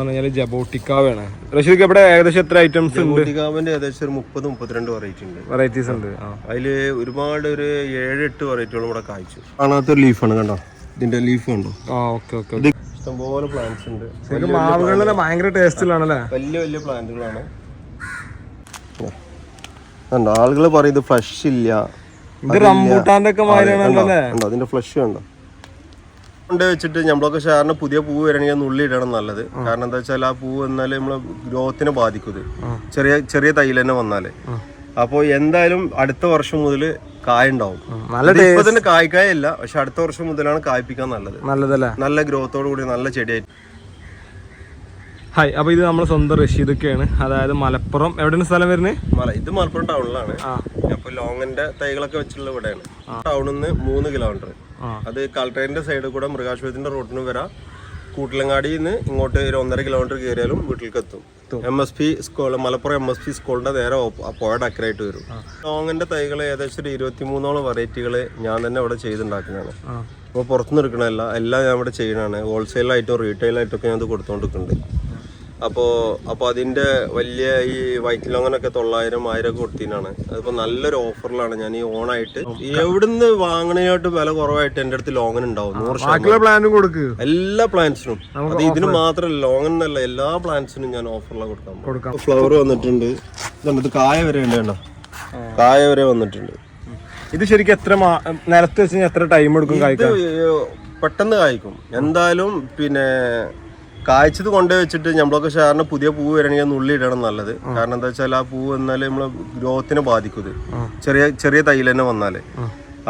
പറഞ്ഞാൽ ജബോട്ടിക്കാവാണ്. റഷീദ് ഇവിടെ ഏകദേശം എത്ര ഐറ്റംസ് ഉണ്ട്? ബോട്ടിക്കാവിന്റെ ഏകദേശം ഒരു മുപ്പത് മുപ്പത്തിരണ്ട് വെറൈറ്റി ഉണ്ട്. വെറൈറ്റീസ് ഉണ്ട്. അതിൽ ഒരുപാട് ഒരു ഏഴ് എട്ട് വെറൈറ്റികളും ഇവിടെ കായ്ച്ചു കാണാത്തൊരു ലീഫാണ് കണ്ടോ? ഇതിന്റെ ലീഫ് കണ്ടോ? ആ ഓക്കെ ഓക്കെ ഇഷ്ടംപോലെ പ്ലാന്റ്സ് ഉണ്ട്. മാവുകളിലെ ഭയങ്കര ടേസ്റ്റിലാണല്ലേ വലിയ വലിയ പ്ലാന്റുകളാണ് കണ്ടോ ആളുകൾ പറയും ഇത് ഫ്ലഷ് ഇല്ല. ഇത് റംബൂട്ടാന്റെ ഒക്കെ മാതിരിയാണല്ലോ അതിന്റെ ഫ്ലഷ് കണ്ടോ? കൊണ്ട് വെച്ചിട്ട് നമ്മളൊക്കെ ഷാറിന് പുതിയ പൂവ് വരണമെങ്കിൽ നുള്ളി ഇടണം നല്ലത്. കാരണം എന്താ വെച്ചാൽ ആ പൂവ് വന്നാൽ നമ്മളെ ഗ്രോത്തിനെ ബാധിക്കും ഇത്. ചെറിയ ചെറിയ തൈൽ തന്നെ വന്നാൽ. അപ്പോൾ എന്തായാലും അടുത്ത വർഷം മുതൽ കായ ഉണ്ടാവും. നല്ല ഇപ്പൊ തന്നെ കായ്ക്കായല്ല പക്ഷെ അടുത്ത വർഷം മുതലാണ് കായ്പ്പിക്കാൻ നല്ലത്. നല്ലതല്ലേ? നല്ല ഗ്രോത്തോടു കൂടി നല്ല ചെടിയായിട്ട് ഹായ് അപ്പൊ ഇത് നമ്മുടെ സ്വന്തം റഷീദൊക്കെയാണ്. അതായത് മലപ്പുറം. എവിടെയാണ് സ്ഥലം വരുന്നത് മല ഇത് മലപ്പുറം ടൗണിലാണ് ആ. അപ്പൊ ലോങ്ങിന്റെ തൈകളൊക്കെ വെച്ചിട്ടുള്ള ഇവിടെയാണ്. ടൗണിൽ നിന്ന് മൂന്ന് കിലോമീറ്റർ. അത് കളക്ടറേറ്റിന്റെ സൈഡിൽ കൂടെ മൃഗാശുപത്രിന്റെ റോട്ടിന് വരാം. കൂട്ടിലങ്ങാടിയിൽ നിന്ന് ഇങ്ങോട്ട് ഒരു ഒന്നര കിലോമീറ്റർ കയറിയാലും വീട്ടിലേക്ക് എത്തും. M S P school Malappuram M S P സ്കൂളിന്റെ നേരെ പോയട അക്കറായിട്ട് വരും. ലോങ്ങിന്റെ തൈകൾ ഏകദേശം ഒരു ഇരുപത്തി മൂന്നോളം വെറൈറ്റികൾ ഞാൻ തന്നെ ഇവിടെ ചെയ്തുണ്ടാക്കുന്നതാണ്. അപ്പോൾ പുറത്തുനിന്ന് എടുക്കണമല്ല എല്ലാം ഞാൻ ഇവിടെ ചെയ്യണതാണ് ഹോൾസെയിലായിട്ടോ റീറ്റെയിലായിട്ടൊക്കെ ഞാൻ ഇത് കൊടുത്തോണ്ടിരിക്കുന്നുണ്ട്. അപ്പോൾ അപ്പോൾ അതിന്റെ വലിയ ഈ വൈറ്റ് ലോങ്ങനൊക്കെ തൊള്ളായിരം ആയിരം ഒക്കെ കൊടുത്തിനാണ്. അതിപ്പോൾ നല്ലൊരു ഓഫറിലാണ്. ഞാൻ ഈ ഓണായിട്ട് എവിടുന്ന് വാങ്ങണേനായിട്ട് വില കുറവായിട്ട് എന്റെ അടുത്ത് ലോങ്ങൻ ഉണ്ടാവും. നൂറ് ശതമാനം. എല്ലാ പ്ലാന്റ്സിനും അത് ഇതിന് മാത്രമല്ല ലോങ്ങൻ എന്നല്ല എല്ലാ പ്ലാന്റ്സിനും ഞാൻ ഓഫറിലാണ് കൊടുക്കാൻ കൊടുക്കാം. ഫ്ലവർ വന്നിട്ടുണ്ട്. ഇതുണ്ട് കായ വരെ ഉണ്ട് കേട്ടോ. കായ വരെ വന്നിട്ടുണ്ട്. ഇത് ശരിക്കും എത്ര നിലത്ത് വെച്ച് എത്ര ടൈം എടുക്കും കായ്ക്കാൻ? പെട്ടെന്ന് കായ്ക്കും. എന്തായാലും പിന്നെ കായ്ച്ചത് കൊണ്ടുപോയി വെച്ചിട്ട് നമ്മളൊക്കെ ഷാറിന് പുതിയ പൂവ് വരണമെങ്കിൽ നുള്ളി ഇടണം നല്ലത്. കാരണം എന്താ വെച്ചാൽ ആ പൂവ് വന്നാലേ നമ്മളെ ഗ്രോത്തിനെ ബാധിക്കും ചെറിയ ചെറിയ തൈൽ തന്നെ വന്നാൽ.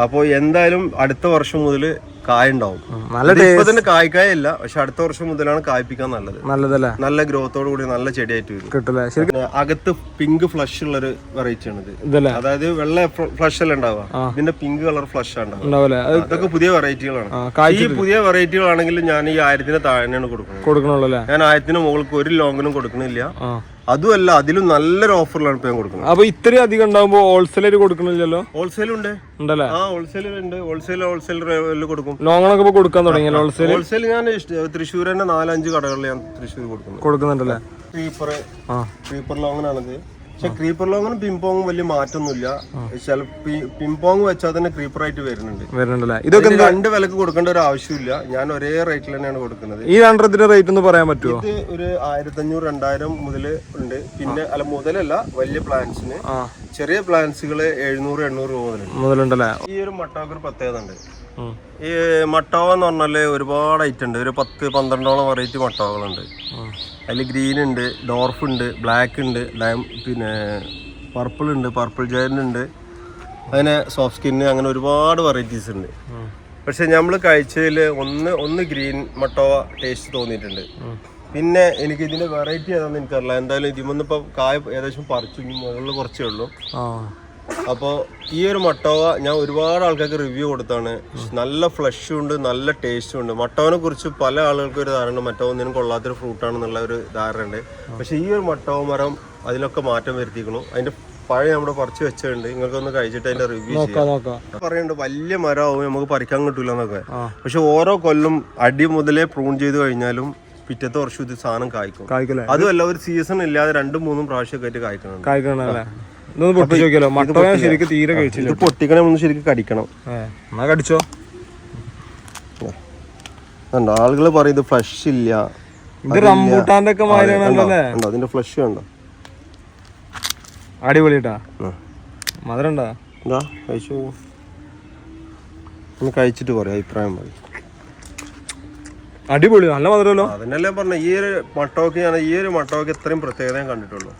അപ്പോൾ എന്തായാലും അടുത്ത വർഷം മുതൽ കായ ഉണ്ടാവും നല്ല കായ്ക്കായല്ല പക്ഷെ അടുത്ത വർഷം മുതലാണ് കായ്പിക്കാൻ നല്ലത്. നല്ലതല്ലേ? നല്ല ഗ്രോത്തോട് കൂടി നല്ല ചെടിയായിട്ട് വരും. കിട്ടില്ലേ? ശരിക്കും അകത്ത് പിങ്ക് ഫ്ലഷ് ഉള്ളൊരു വെറൈറ്റി ആണ് ഇത്. അതായത് വെള്ള ഫ്ലഷ് അല്ല ഉണ്ടാവുക? ഇതിന്റെ പിങ്ക് കളർ ഫ്ലഷ് ഉണ്ടാവുക. അതൊക്കെ പുതിയ വെറൈറ്റികളാണ് ഈ പുതിയ വെറൈറ്റികളാണെങ്കിൽ ഞാൻ ഈ ആയിരത്തിന് താഴെയാണ് കൊടുക്കുന്നത്. ഞാൻ ആയിരത്തിന് മുകൾക്ക് ഒരു ലോങ്ങിനും കൊടുക്കണില്ല. അതുമല്ല അതിലും നല്ലൊരു ഓഫറിലാണ് ഇപ്പൊ ഞാൻ കൊടുക്കുന്നത്. അപ്പൊ ഇത്രയും അധികം ഉണ്ടാകുമ്പോൾ ഹോൾസെയിൽ കൊടുക്കണില്ലല്ലോ? ഹോൾസെയിൽ ഉണ്ട് ഉണ്ടല്ലേ? ആ ഹോൾസെയിൽ ഉണ്ട് ഹോൾസെയിൽ ഹോൾസെയിൽ കൊടുക്കും. ലോങ്ങണൊക്കെ ഇപ്പൊ കൊടുക്കാൻ തുടങ്ങിയല്ലോ ഹോൾസെയിൽ ഹോൾസെയിൽ ഞാൻ തൃശ്ശൂർ തന്നെ നാലഞ്ച് കടകളിൽ ഞാൻ തൃശ്ശൂർ കൊടുക്കുന്നു. കൊടുക്കുന്നുണ്ടല്ലേ? ക്രീപ്പർ ആ. ക്രീപ്പർ ലോങ്ങിനാണിത് പക്ഷെ ക്രീപ്പർ ലോങ്ങിനും പിംപോങ്ങും വലിയ മാറ്റമൊന്നുമില്ല ചില പിംപോങ് വെച്ചാൽ തന്നെ ക്രീപ്പർ ആയിട്ട് വരുന്നുണ്ട്. വരുന്നുണ്ടല്ലേ? ഇതൊക്കെ രണ്ട് വിലക്ക് കൊടുക്കേണ്ട ഒരു ആവശ്യമില്ല. ഞാൻ ഒരേ റേറ്റിൽ തന്നെയാണ് കൊടുക്കുന്നത്. ഈ രണ്ടരത്തിന്റെ റേറ്റ് ഒന്ന് പറയാൻ പറ്റുമോ ഇത് ഒരു ആയിരത്തി അഞ്ഞൂറ് രണ്ടായിരം മുതൽ ഉണ്ട്. പിന്നെ അല്ല മുതലല്ല വലിയ പ്ലാന്റ്സിന് ചെറിയ പ്ലാന്റ്സുകൾ എഴുന്നൂറ് എണ്ണൂറ് രൂപ മുതലുണ്ട്. മുതലുണ്ടല്ലേ? ഈ ഒരു മട്ടാക്ക് ഒരു പ്രത്യേകത ഉണ്ട്. ഈ മട്ടാവെന്ന് പറഞ്ഞാൽ ഒരുപാട് ഐറ്റം ഉണ്ട്. ഒരു പത്ത് പന്ത്രണ്ടോളം വെറൈറ്റി മട്ടാവുകളുണ്ട്. അതിൽ ഗ്രീൻ ഉണ്ട് ഡോർഫ് ഉണ്ട് ബ്ലാക്ക് ഉണ്ട് ഡയം പിന്നെ പർപ്പിൾ ഉണ്ട് പർപ്പിൾ ജയന്റ് ഉണ്ട്. അങ്ങനെ സോഫ്റ്റ് സ്കിന്ന് അങ്ങനെ ഒരുപാട് വെറൈറ്റീസ് ഉണ്ട്. പക്ഷെ നമ്മൾ കഴിച്ചതിൽ ഒന്ന് ഒന്ന് ഗ്രീൻ മട്ടോവ ടേസ്റ്റ് തോന്നിയിട്ടുണ്ട്. പിന്നെ എനിക്ക് ഇതിന്റെ വെറൈറ്റി ഏതാണെന്ന് എനിക്കറിയില്ല. എന്തായാലും ഇതിമൊന്നിപ്പോൾ കായ ഏകദേശം പറിച്ചു മുകളിൽ കുറച്ചേ ഉള്ളൂ. അപ്പോൾ ഈ ഒരു മട്ടോവ ഞാൻ ഒരുപാട് ആൾക്കാർക്ക് റിവ്യൂ കൊടുത്താണ്. നല്ല ഫ്ലഷും ഉണ്ട് നല്ല ടേസ്റ്റും ഉണ്ട്. മട്ടോവിനെ കുറിച്ച് പല ആളുകൾക്കും ഒരു ധാരണ മറ്റോ ഒന്നിനും കൊള്ളാത്തൊരു ഫ്രൂട്ടാണെന്നുള്ള ഒരു ധാരണ ഉണ്ട് പക്ഷേ ഈ ഒരു മട്ടോവ മരം അതിലൊക്കെ മാറ്റം വരുത്തിക്കണു. അതിന്റെ പഴയ നമ്മുടെ പറിച്ചു വെച്ചിട്ടുണ്ട്. നിങ്ങൾക്കൊന്ന് കഴിച്ചിട്ട് അതിന്റെ റിവ്യൂ പറയുന്നുണ്ട് വലിയ മരമാവും നമുക്ക് പറിക്കാൻ കിട്ടൂല എന്നൊക്കെ. പക്ഷെ ഓരോ കൊല്ലം അടി മുതലേ പ്രൂൺ ചെയ്ത് കഴിഞ്ഞാലും പിറ്റത്തെ വർഷം ഇത് സാധനം കായ്ക്കും. അതുമല്ല ഒരു സീസൺ ഇല്ലാതെ രണ്ടും മൂന്നും പ്രാവശ്യമൊക്കെ ആയിട്ട് കായ്ക്കണം കായ്ക്കണല്ലേ? ഇതൊന്ന് പൊട്ടിച്ച് നോക്കിയാലോ? മട്ട ശരിക്കും തീരെ കഴിച്ചില്ല. ഇത് പൊട്ടിക്കണം ഒന്ന് ശരിക്കും കടിക്കണം. എന്നാ കടിച്ചോ? കണ്ടോ ആളുകൾ പറയും ഇത് ഫ്ലഷ് ഇല്ല. ഇത് റംബൂട്ടാന്റെ ഒക്കെ മാതിരിയാണല്ലോ അതിന്റെ ഫ്ലഷ് കണ്ടോ? അടിപൊളിട്ടാ. മധുരം ഉണ്ടാ എന്താ കഴിച്ചു ഒന്ന് കഴിച്ചിട്ട് പറയാം അഭിപ്രായം പറയും. അടിപൊളി നല്ല മധുരമല്ലോ. അതിനല്ലേ പറഞ്ഞ ഈ ഒരു മട്ടോക്ക് ഞാൻ ഈ ഒരു മട്ടോക്ക് ഇത്രയും പ്രത്യേകത ഞാൻ കണ്ടിട്ടുള്ളൂ.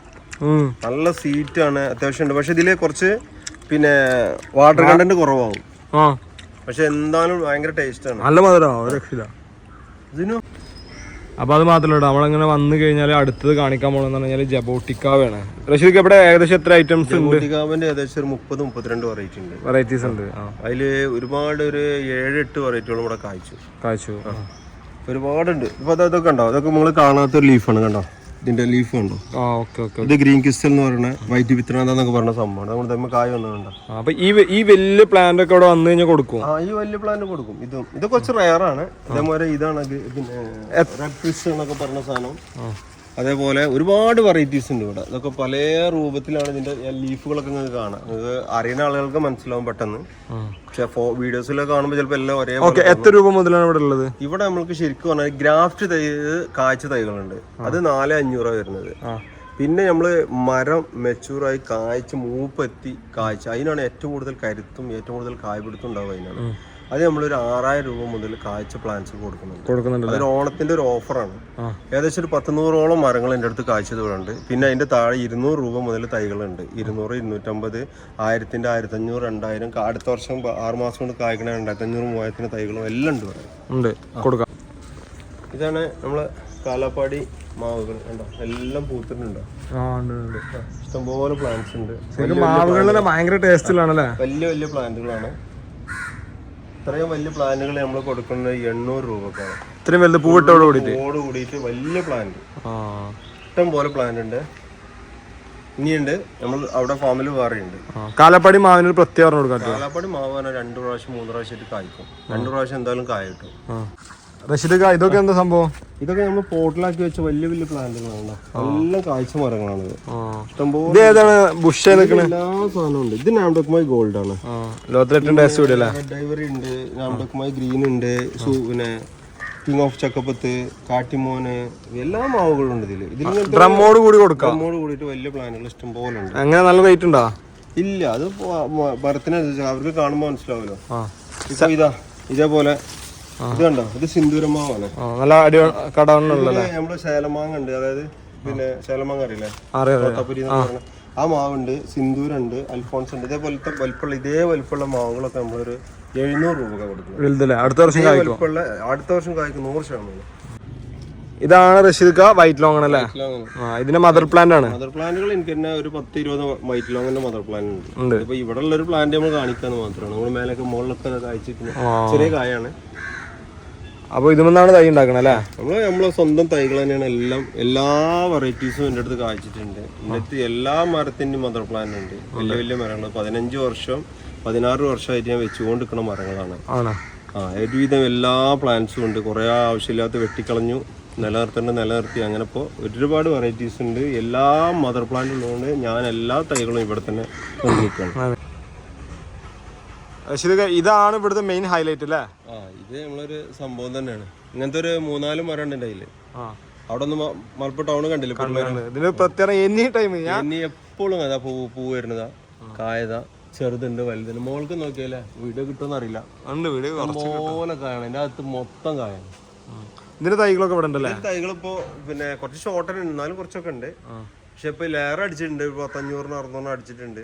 നല്ല സീറ്റാണ് അത്യാവശ്യം ഉണ്ട്. പക്ഷെ ഇതിൽ കുറച്ച് പിന്നെ വാട്ടർ കണ്ടന്റ് കുറവാകും ആ. പക്ഷെ എന്തായാലും ഭയങ്കര ടേസ്റ്റ് ആണ്. നല്ല മധുരം ഒരു രക്ഷയില്ല. ഇതിനു അപ്പൊ അത് മാത്രമല്ല നമ്മളിങ്ങനെ വന്നു കഴിഞ്ഞാൽ അടുത്തത് കാണിക്കാൻ പോകണമെന്ന് പറഞ്ഞാൽ ജബോട്ടിക്കാവാണ്. റഷീദ് ഇവിടെ ഏകദേശം എത്ര ഐറ്റംസ് ഉണ്ട്? ഏകദേശം ഒരു മുപ്പത് മുപ്പത്തിരണ്ട് വെറൈറ്റി ഉണ്ട്. വെറൈറ്റീസ് ഉണ്ട് അതിൽ ഒരുപാട് ഒരു ഏഴ് എട്ട് വെറൈറ്റികളും ഇവിടെ കായ്ച്ചു. കാഴ്ച ഒരുപാടുണ്ട്. ഇപ്പൊ അത് അതൊക്കെ ഉണ്ടോ അതൊക്കെ നിങ്ങൾ കാണാത്ത ഒരു ലീഫാണ് കണ്ടോ? ഇതിന്റെ ലീഫ് ഉണ്ടോ? ആ ഓക്കെ ഓക്കെ ഇത് ഗ്രീൻ ക്രിസ്റ്റൽ എന്ന് പറയുന്ന വൈറ്റ് എന്നൊക്കെ പറഞ്ഞ സംഭവമാണ്. നമ്മൾ തമ്മിൽ കായ വന്നതുണ്ടോ അപ്പൊ ഈ ഈ വലിയ പ്ലാന്റ് ഒക്കെ വന്നു കഴിഞ്ഞാൽ കൊടുക്കും ആ ഈ വലിയ പ്ലാന്റ് കൊടുക്കും. ഇതും ഇത് കുറച്ച് റയർ ആണ്. ഇതേപോലെ ഇതാണ് ഇത് പിന്നെ റെഡ് എന്നൊക്കെ പറഞ്ഞ സാധനം. അതേപോലെ ഒരുപാട് വെറൈറ്റീസ് ഉണ്ട് ഇവിടെ. ഇതൊക്കെ പല രൂപത്തിലാണ് ഇതിന്റെ ലീഫുകളൊക്കെ നിങ്ങൾക്ക് കാണാം. നിങ്ങൾക്ക് അറിയുന്ന ആളുകൾക്ക് മനസ്സിലാവും പെട്ടെന്ന്. പക്ഷെ വീഡിയോസിലൊക്കെ കാണുമ്പോൾ ചിലപ്പോൾ എല്ലാം ഒരേ എത്ര രൂപ മുതലാണ് ഇവിടെ ഉള്ളത്? ഇവിടെ നമ്മൾക്ക് ശരിക്കും പറഞ്ഞാൽ ഗ്രാഫ്റ്റ് തൈ കാഴ്ച തൈകളുണ്ട്. അത് നാല് അഞ്ഞൂറ് വരുന്നത്. പിന്നെ നമ്മൾ മരം മെച്ചൂറായി കായ്ച്ച് മൂപ്പെത്തി കായ്ച്ച അതിനാണ് ഏറ്റവും കൂടുതൽ കരുത്തും ഏറ്റവും കൂടുതൽ കായ്പിടുത്തും ഉണ്ടാവുക അതിനാണ്. അത് നമ്മളൊരു ആറായിരം രൂപ മുതൽ കാഴ്ച പ്ലാന്റ്സ് കൊടുക്കുന്നുണ്ട്. കൊടുക്കുന്നുണ്ട് അതൊരു ഓണത്തിന്റെ ഒരു ഓഫറാണ് ഏകദേശം ഒരു പത്തുനൂറോളം മരങ്ങൾ എന്റെ അടുത്ത് കാഴ്ച ഇവിടെ പിന്നെ അതിന്റെ താഴെ ഇരുന്നൂറ് രൂപ മുതൽ തൈകളുണ്ട്. ഇരുന്നൂറ് ഇരുന്നൂറ്റമ്പത് ആയിരത്തിന്റെ ആയിരത്തഞ്ഞൂറ് രണ്ടായിരം അടുത്ത വർഷം ആറ് മാസം കൊണ്ട് കായ്ക്കണ രണ്ടായിരത്തഞ്ഞൂറ് മൂവായിരത്തിന് തൈകളും എല്ലാം ഉണ്ട് ഉണ്ട്. കൊടുക്കാം. ഇതാണ് നമ്മളെ കാലാപ്പാടി മാവുകൾ. കണ്ടോ? എല്ലാം പൂത്തിട്ടുണ്ടോ? ഇഷ്ടംപോലെ പ്ലാന്റ്സ് ഉണ്ട്. ഭയങ്കര ടേസ്റ്റിലാണല്ലേ വലിയ വലിയ പ്ലാന്റുകളാണ് ഇത്രയും വലിയ പ്ലാനുകൾ നമ്മൾ കൊടുക്കുന്നത് എണ്ണൂറ് രൂപക്കാണ്. ഇത്രയും വലിയ പൂവിട്ടോട് കൂടിയിട്ട്? ഓട് കൂടിയിട്ട് വലിയ പ്ലാന്റ് ഇഷ്ടം പോലെ പ്ലാന്റ് ഉണ്ട്. ഇനിയുണ്ട്. നമ്മൾ അവിടെ ഫാമിൽ വേറെയുണ്ട്. കാലപ്പാടി മാവിന് പ്രത്യേകം കാലപ്പാടി മാവ് പറഞ്ഞാൽ രണ്ട് പ്രാവശ്യം മൂന്ന് പ്രാവശ്യമായിട്ട് കായ്ക്കും. രണ്ട് പ്രാവശ്യം എന്തായാലും കായ കിട്ടും. റഷീദ് ഇതൊക്കെ എന്താ സംഭവം? ഇതൊക്കെ നമ്മൾ പോട്ടിലാക്കി വെച്ച വലിയ വലിയ പ്ലാന്റുകളാണ് എല്ലാം കാഴ്ച മരങ്ങളാണ് ഇത്. ഏതാണ്? ബുഷ് എല്ലാ സാധനവും ഉണ്ട് ഇത് നാംഡോക്കുമായി ഗോൾഡ് ആണ്. ഡൈവറി ഉണ്ട് നാംഡോക്കുമായി ഗ്രീൻ ഉണ്ട് പിന്നെ കിങ് ഓഫ് ചക്കപ്പത്ത് കാട്ടിമോന് എല്ലാ മാവുകളും ഉണ്ട് ഇതിൽ ഇതിൽ ഡ്രമ്മോട് കൂടി കൊടുക്കാം? ഡ്രമ്മോട് കൂടിയിട്ട് വലിയ പ്ലാനുകൾ ഇഷ്ടം പോലെ ഉണ്ട്. അങ്ങനെ നല്ല റേറ്റ് ഉണ്ടോ? ഇല്ല അത് മരത്തിനനുസരിച്ച്. അവർക്ക് കാണുമ്പോൾ മനസ്സിലാവല്ലോ. ഇപ്പൊ ഇതാ ഇതേപോലെ ഇത് കണ്ടോ? ഇത് സിന്ദൂരമാവാണ് നല്ല അടി ഇത് നമ്മൾ ശേലമാങ്ങ ഉണ്ട്. അതായത് പിന്നെ ശേലമാങ്ങ അറിയില്ലേ? അറിയാം തോട്ടപ്പുരി ആ. മാവുണ്ട് സിന്ദൂരുണ്ട് അൽഫോൺസ് ഉണ്ട്. ഇതേപോലത്തെ വലിപ്പമുള്ള ഇതേ വലിപ്പമുള്ള മാവുകളൊക്കെ നമ്മളൊരു എഴുന്നൂറ് രൂപ കൊടുക്കുന്നത് അടുത്ത വർഷം വലിപ്പമുള്ള അടുത്ത വർഷം കായ്ക്കും നൂറ് ശതമാനം. ഇതാണ് റഷീദ് ക വൈറ്റ് ലോങ് അല്ലേ? ഇതിന്റെ മദർ പ്ലാന്റ് ആണ്. മദർ പ്ലാന്റുകൾ എനിക്ക് തന്നെ ഒരു പത്ത് ഇരുപത് വൈറ്റ് ലോങ്ങിന്റെ മദർ പ്ലാന്റ് ഉണ്ട്. ഇപ്പൊ ഇവിടെ ഉള്ള ഒരു പ്ലാന്റ് നമ്മൾ കാണിക്കാന്ന് മാത്രമാണ്. നമ്മൾ മേലൊക്കെ മുകളിലൊക്കെ കായ്ച്ചിട്ടുണ്ട് ചെറിയ കായാണ്. അപ്പൊ ഇതുമെന്നാണ് തൈ ഉണ്ടാക്കണം അല്ലേ? നമ്മൾ നമ്മളെ സ്വന്തം തൈകൾ തന്നെയാണ് എല്ലാം എല്ലാ വെറൈറ്റീസും എന്റെ അടുത്ത് കാഴ്ചിട്ടുണ്ട് എന്റെ അടുത്ത് എല്ലാ മരത്തിന്റെയും മദർ പ്ലാൻ ഉണ്ട്. വലിയ വലിയ മരങ്ങൾ. പതിനഞ്ച് വർഷം പതിനാറ് വർഷമായിട്ട് ഞാൻ വെച്ചുകൊണ്ടിരിക്കുന്ന മരങ്ങളാണ്. ആ ഒരുവിധം എല്ലാ പ്ലാന്റ്സും ഉണ്ട്. കുറേ ആവശ്യമില്ലാത്ത വെട്ടിക്കളഞ്ഞു നിലനിർത്തേണ്ട നിലനിർത്തി. അങ്ങനെ ഇപ്പോൾ ഒരുപാട് വെറൈറ്റീസ് ഉണ്ട്. എല്ലാ മദർ പ്ലാന്റ് ഉള്ളതുകൊണ്ട് ഞാൻ എല്ലാ തൈകളും ഇവിടെ തന്നെ കൊണ്ടുനിൽക്കുകയാണ് ക, ഇതാണ് ഇവിടുത്തെ മെയിൻ ഹൈലൈറ്റ് അല്ലേ? ആ ഇത് നമ്മളൊരു സംഭവം തന്നെയാണ്. ഇങ്ങനത്തെ ഒരു മൂന്നാൽ മരം ഉണ്ട് അതിൽ അവിടെ ഒന്ന് മലപ്പുറം ടൗൺ കണ്ടില്ല ഇതിന് പ്രത്യേകം എനി ടൈം ഞാൻ എപ്പോഴും അതാ പൂ പൂ വരുന്നതാ. കായതാ ചെറുതുണ്ട് വലുതുണ്ട്. മോൾക്ക് നോക്കിയാലേ വീഡിയോ കിട്ടുമെന്ന് അറിയില്ല. പോലെ കായാണ് അതിന്റെ അകത്ത് മൊത്തം കായാണ്. ഇതിന്റെ തൈകളൊക്കെ ഇവിടെ ഉണ്ടല്ലേ? തൈകൾ ഇപ്പോ പിന്നെ കുറച്ച് ഷോർട്ടൻ ഉണ്ട്. എന്നാലും കുറച്ചൊക്കെ ഉണ്ട്. പക്ഷെ ഇപ്പൊ ലെയർ അടിച്ചിട്ടുണ്ട്. പത്തഞ്ഞൂറിന് അറുന്നൂറിന് അടിച്ചിട്ടുണ്ട്.